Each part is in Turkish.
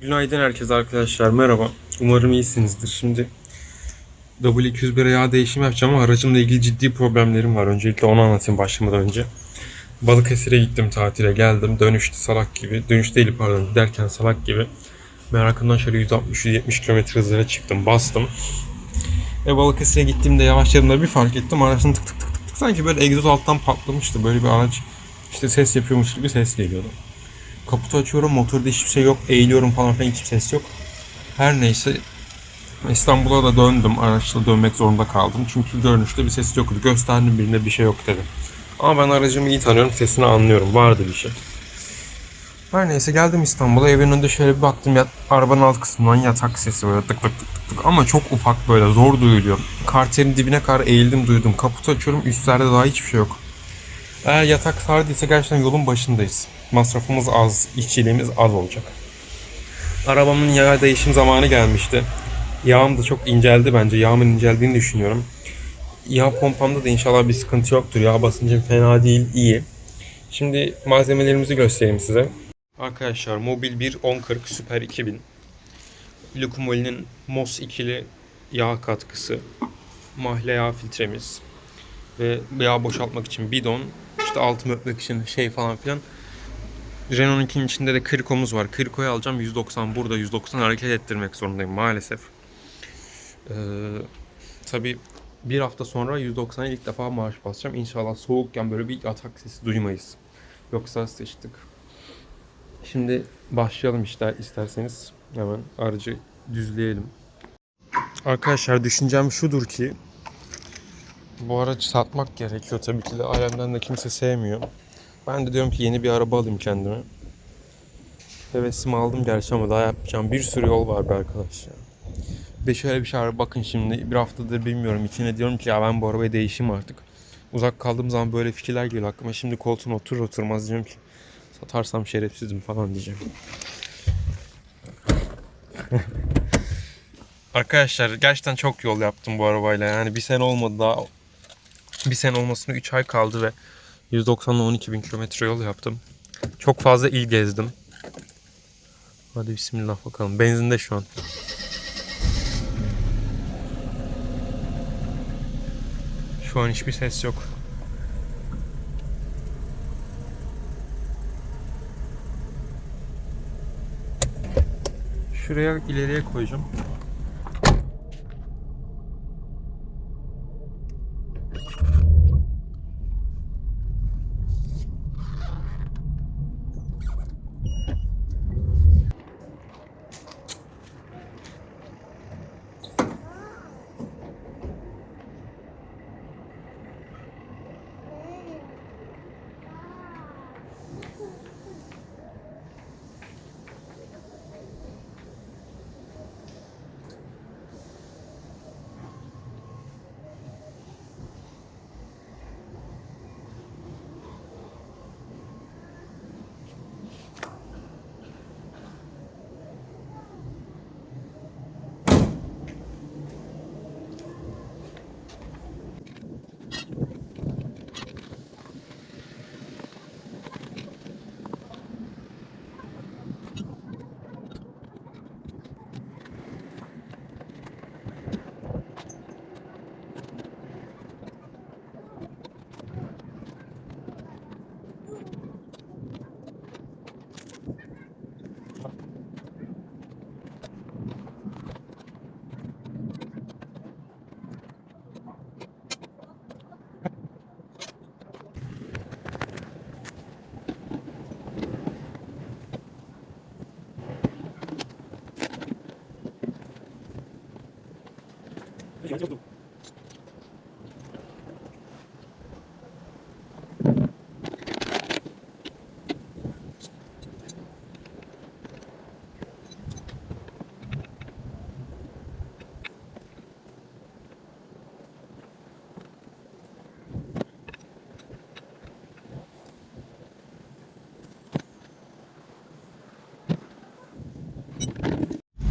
Günaydın herkese arkadaşlar. Merhaba. Umarım iyisinizdir. Şimdi W201'e yağ değişimi yapacağım ama aracımla ilgili ciddi problemlerim var. Öncelikle onu anlatayım başlamadan önce. Balıkesir'e gittim tatile geldim. Dönüşte salak gibi. Dönüş değil pardon. Giderken salak gibi. Merakımdan şöyle 160-170 km hızına çıktım. Bastım. Ve Balıkesir'e gittiğimde yavaşladığımda bir fark ettim. Araçın tık tık tık tık tık sanki böyle egzoz alttan patlamıştı. Böyle bir araç işte ses yapıyormuş gibi ses geliyordu. Kaputu açıyorum motorda hiçbir şey yok. Eğiliyorum falan filan hiçbir ses yok. Her neyse İstanbul'a da döndüm. Araçla dönmek zorunda kaldım. Çünkü görünüşte bir ses yoktu. Gösterdim birine bir şey yok dedim. Ama ben aracımı iyi tanıyorum. Sesini anlıyorum. Vardı bir şey. Her neyse geldim İstanbul'a. Evin önünde şöyle bir baktım. Yat, arabanın alt kısmından yatak sesi böyle tık tık tık tık tık. Ama çok ufak böyle zor duyuluyor. Karterin dibine kadar eğildim duydum. Kaputu açıyorum. Üstlerde daha hiçbir şey yok. Eğer yatak sardıysa gerçekten yolun başındayız. Masrafımız az, işçiliğimiz az olacak. Arabamın yağ değişim zamanı gelmişti. Yağım da çok inceldi bence. Yağımın inceldiğini düşünüyorum. Yağ pompamda da inşallah bir sıkıntı yoktur. Yağ basıncım fena değil, iyi. Şimdi malzemelerimizi göstereyim size. Arkadaşlar Mobil 1 1040 Super 2000. Lucumoli'nin MOS ikili yağ katkısı. Mahle yağ filtremiz. Ve yağ boşaltmak için bidon. İşte altı öpmek için şey falan filan. Renault'un içinde de Kriko'muz var. Kriko'yu alacağım 190 burada 190 hareket ettirmek zorundayım maalesef. Ee, tabii bir hafta sonra 190'a ilk defa marş basacağım. İnşallah soğukken böyle bir atak sesi duymayız. Yoksa sıçtık. Şimdi başlayalım işte isterseniz. Hemen aracı düzleyelim. Arkadaşlar düşüncem şudur ki bu aracı satmak gerekiyor tabii ki de. Ailemden de kimse sevmiyor. Ben de diyorum ki yeni bir araba alayım kendime. Hevesimi aldım gerçi ama daha yapacağım. Bir sürü yol var be arkadaş ya. Bir de şöyle bir şey var. Bakın şimdi bir haftadır bilmiyorum. İçine diyorum ki ya ben bu arabayı değişeyim artık. Uzak kaldığım zaman böyle fikirler geliyor aklıma. Şimdi koltuğuna oturur oturmaz diyorum ki satarsam şerefsizim falan diyeceğim. Arkadaşlar gerçekten çok yol yaptım bu arabayla. Yani bir sene olmadı daha. Bir sene olmasına 3 ay kaldı ve 190 ile 12 bin kilometre yol yaptım. Çok fazla il gezdim. Hadi bismillah bakalım. Benzinde şu an. Şu an hiçbir ses yok. Şuraya ileriye koyacağım.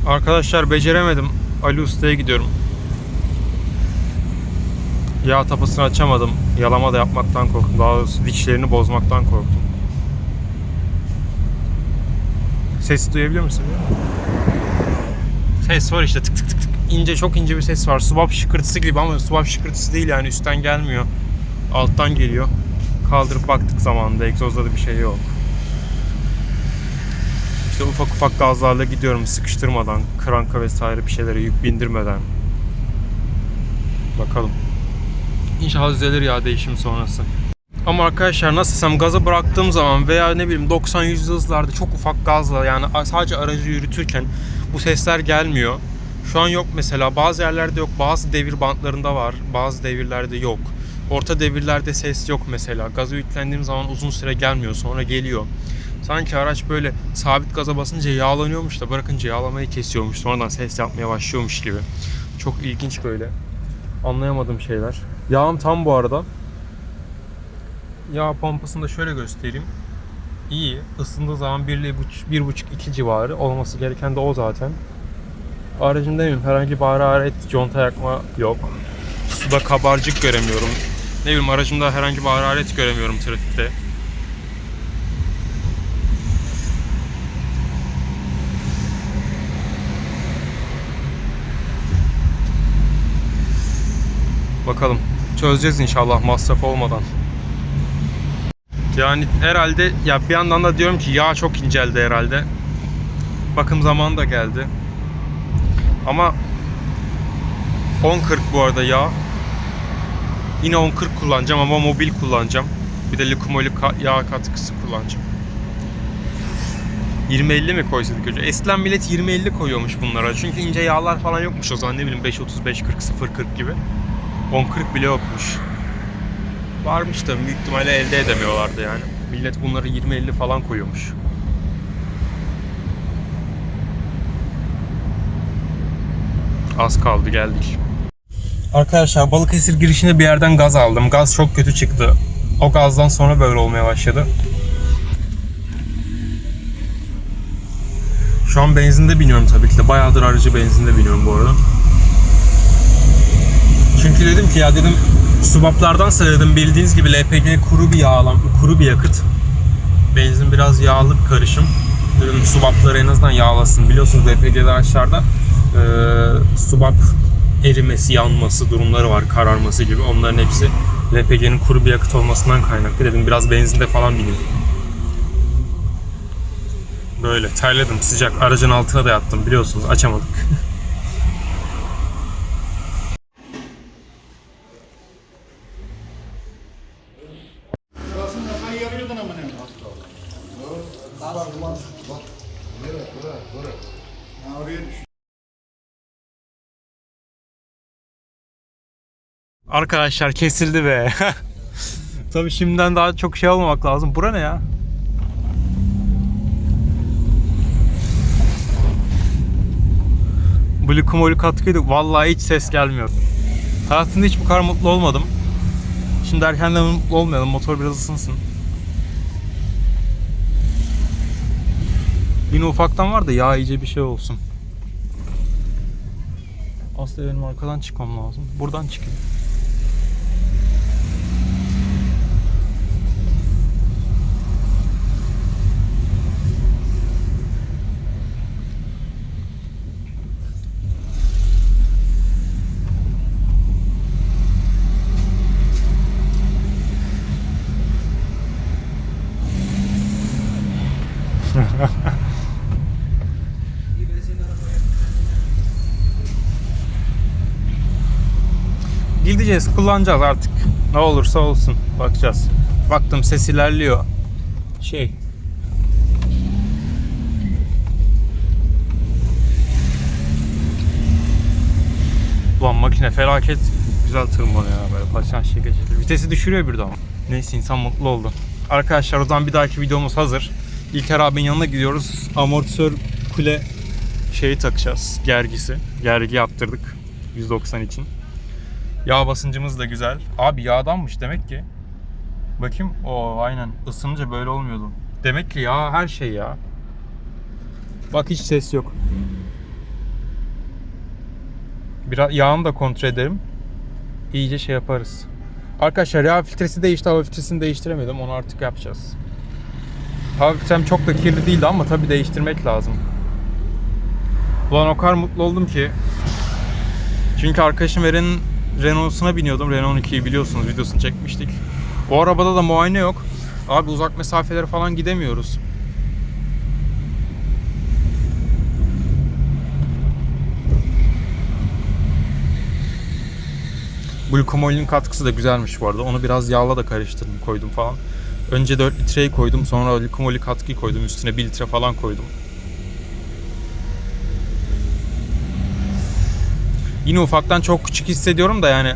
Arkadaşlar beceremedim. Ali Usta'ya gidiyorum. Yağ tapasını açamadım. Yalama da yapmaktan korktum. Daha doğrusu dişlerini bozmaktan korktum. Sesi duyabiliyor musun? ses var işte tık tık tık tık. ince çok ince bir ses var. Subap şıkırtısı gibi ama subap şıkırtısı değil yani üstten gelmiyor. Alttan geliyor. Kaldırıp baktık zamanında egzozda da bir şey yok. İşte ufak ufak gazlarla gidiyorum sıkıştırmadan, kranka vesaire bir şeylere yük bindirmeden. Bakalım. İnşallah düzelir ya değişim sonrası. Ama arkadaşlar nasılsam gaza bıraktığım zaman veya ne bileyim 90-100 hızlarda çok ufak gazla yani sadece aracı yürütürken bu sesler gelmiyor. Şu an yok mesela bazı yerlerde yok bazı devir bantlarında var bazı devirlerde yok. Orta devirlerde ses yok mesela. Gaza yüklendiğim zaman uzun süre gelmiyor sonra geliyor. Sanki araç böyle sabit gaza basınca yağlanıyormuş da bırakınca yağlamayı kesiyormuş. Sonradan ses yapmaya başlıyormuş gibi. Çok ilginç böyle. Anlayamadığım şeyler. Yağım tam bu arada. Yağ pompasını da şöyle göstereyim. İyi. Isındığı zaman 1,5-2 civarı. Olması gereken de o zaten. Aracın demeyeyim herhangi bir hararet, conta yakma yok. Suda kabarcık göremiyorum. Ne bileyim aracımda herhangi bir hararet göremiyorum trafikte. Bakalım. Çözeceğiz inşallah masraf olmadan. Yani herhalde ya bir yandan da diyorum ki yağ çok inceldi herhalde. Bakım zamanı da geldi. Ama 10.40 bu arada yağ. Yine 10.40 kullanacağım ama mobil kullanacağım. Bir de likumoli yağ katkısı kullanacağım. 20-50 mi koysaydık önce? Eskiden millet 20-50 koyuyormuş bunlara. Çünkü ince yağlar falan yokmuş o zaman ne bileyim 5-35, 40, 0-40 gibi. 10-40 bile yokmuş. Varmış da büyük ihtimalle elde edemiyorlardı yani. Millet bunları 20-50 falan koyuyormuş. Az kaldı geldik. Arkadaşlar Balıkesir girişinde bir yerden gaz aldım. Gaz çok kötü çıktı. O gazdan sonra böyle olmaya başladı. Şu an benzinde biniyorum tabii ki de. Bayağıdır aracı benzinde biniyorum bu arada. Çünkü dedim ki ya dedim subaplardan dedim bildiğiniz gibi LPG kuru bir yağlam, kuru bir yakıt. Benzin biraz yağlı bir karışım. Dedim subapları en azından yağlasın. Biliyorsunuz LPG'de araçlarda e, subap erimesi, yanması durumları var, kararması gibi. Onların hepsi LPG'nin kuru bir yakıt olmasından kaynaklı. Dedim biraz benzinde falan bineyim. Böyle terledim sıcak. Aracın altına da yattım biliyorsunuz açamadık. Burasını kafayı yarıyordun ama ne? Bak bak bak. Böyle böyle böyle. Ha oraya düş. Arkadaşlar kesildi be. Tabii şimdiden daha çok şey olmamak lazım. Bura ne ya? Blukumolu katkıydı. Vallahi hiç ses gelmiyor. Hayatımda hiç bu kadar mutlu olmadım. Şimdi erkenden mutlu olmayalım. Motor biraz ısınsın. Yine ufaktan var da yağ iyice bir şey olsun. Aslında benim arkadan çıkmam lazım. Buradan çıkayım. Gideceğiz, kullanacağız artık. Ne olursa olsun. Bakacağız. Baktım ses ilerliyor. Şey. Ulan makine felaket güzel tırmanıyor ya böyle paçan şekil şekil. Vitesi düşürüyor bir de ama. Neyse insan mutlu oldu. Arkadaşlar o zaman bir dahaki videomuz hazır. İlker abinin yanına gidiyoruz. Amortisör kule şeyi takacağız. Gergisi. Gergi yaptırdık. 190 için. Yağ basıncımız da güzel. Abi yağdanmış demek ki. Bakayım. O aynen. Isınınca böyle olmuyordu. Demek ki yağ her şey ya. Bak hiç ses yok. Biraz yağını da kontrol ederim. İyice şey yaparız. Arkadaşlar yağ filtresi değişti. Hava filtresini değiştiremedim. Onu artık yapacağız. Hava filtrem çok da kirli değildi ama tabii değiştirmek lazım. Ulan o kadar mutlu oldum ki. Çünkü arkadaşım Eren'in Renault'suna biniyordum. Renault 12'yi biliyorsunuz videosunu çekmiştik. O arabada da muayene yok. Abi uzak mesafelere falan gidemiyoruz. Glukomolin katkısı da güzelmiş bu arada. Onu biraz yağla da karıştırdım koydum falan. Önce 4 litreyi koydum sonra glukomolin katkıyı koydum üstüne 1 litre falan koydum. Yine ufaktan çok küçük hissediyorum da yani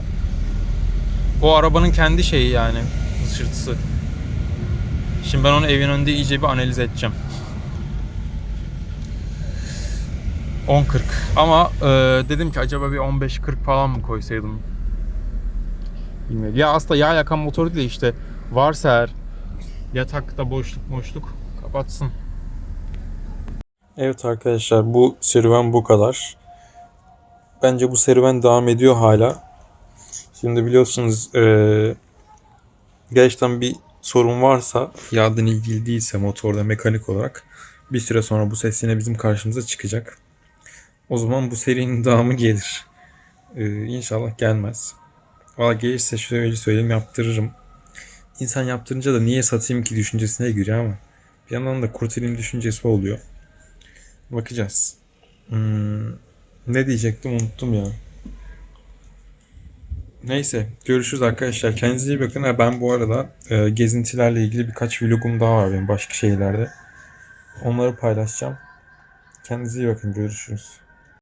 o arabanın kendi şeyi yani hışırtısı. Şimdi ben onu evin önünde iyice bir analiz edeceğim. 10-40 ama e, dedim ki acaba bir 15-40 falan mı koysaydım Bilmiyorum. Ya aslında yağ yakan motoru değil işte varsa eğer yatakta boşluk boşluk kapatsın. Evet arkadaşlar bu serüven bu kadar. Bence bu serüven devam ediyor hala. Şimdi biliyorsunuz eee gerçekten bir sorun varsa yağdan ilgili değilse motorda mekanik olarak bir süre sonra bu ses yine bizim karşımıza çıkacak. O zaman bu serinin devamı gelir. Ee, inşallah gelmez. Valla gelirse şöyle söyleyeyim yaptırırım. İnsan yaptırınca da niye satayım ki düşüncesine giriyor ama bir yandan da kurtulayım düşüncesi oluyor. Bakacağız. Hmm, ne diyecektim unuttum ya. Neyse görüşürüz arkadaşlar. Kendinize iyi bakın. Ha, ben bu arada e, gezintilerle ilgili birkaç vlogum daha var benim başka şehirlerde. Onları paylaşacağım. Kendinize iyi bakın. Görüşürüz.